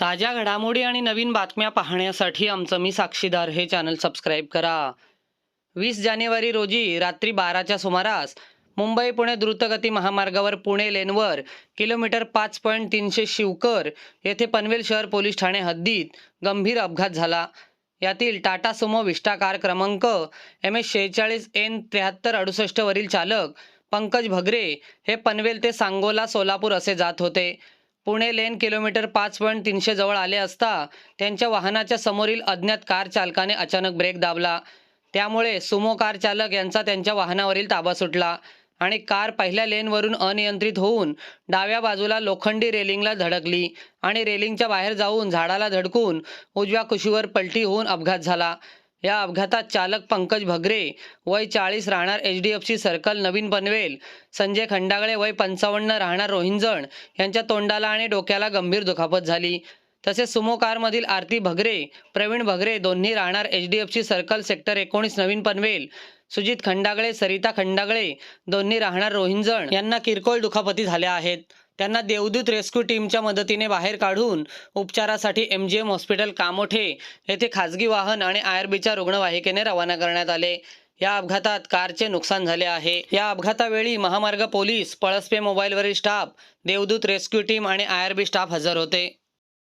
ताज्या घडामोडी आणि नवीन बातम्या पाहण्यासाठी आमचं मी साक्षीदार हे चॅनल सबस्क्राईब करा. वीस जानेवारी रोजी रात्री बाराच्या सुमारास मुंबई पुणे द्रुतगती महामार्गावर पुणे लेनवर किलोमीटर पाच पॉईंट तीनशे शिवकर येथे पनवेल शहर पोलीस ठाणे हद्दीत गंभीर अपघात झाला. यातील टाटा सुमो विष्टा कार क्रमांक एम एस शेहेचाळीस एन त्र्याहत्तर अडुसष्ट वरील चालक पंकज भगरे हे पनवेल ते सांगोला सोलापूर असे जात होते. पुणे लेन किलोमीटर पाच पॉईंट तीनशे जवळ आले असता त्यांच्या वाहनाच्या समोरील अज्ञात कार चालकाने अचानक ब्रेक दाबला. त्यामुळे सुमो कार चालक यांचा त्यांच्या वाहनावरील ताबा सुटला आणि कार पहिल्या लेनवरून अनियंत्रित होऊन डाव्या बाजूला लोखंडी रेलिंगला धडकली आणि रेलिंगच्या बाहेर जाऊन झाडाला धडकून उजव्या कुशीवर पलटी होऊन अपघात झाला. या अपघातात चालक पंकज भगरे वय चाळीस राहणार H D F C circle नवीन पनवेल संजय खंडागळे वय पंचावन्न राहणार रोहिंजण यांच्या तोंडाला आणि डोक्याला गंभीर दुखापत झाली. तसेच सुमो कारमधील आरती भगरे प्रवीण भगरे दोन्ही राहणार H D F C circle sector एकोणीस नवीन पनवेल सुजित खंडागळे सरिता खंडागळे दोन्ही राहणार रोहिंजण यांना किरकोळ दुखापती झाल्या आहेत. त्यांना देवदूत रेस्क्यू टीमच्या मदतीने बाहेर काढून उपचारासाठी M G M hospital Kamothe येथे खाजगी वाहन आणि आय आर बीच्या रुग्णवाहिकेने रवाना करण्यात आले. या अपघातात कारचे नुकसान झाले आहे. या अपघातावेळी महामार्ग पोलीस पळसपे मोबाईलवरील स्टाफ देवदूत रेस्क्यू टीम आणि आय आर बी स्टाफ हजर होते.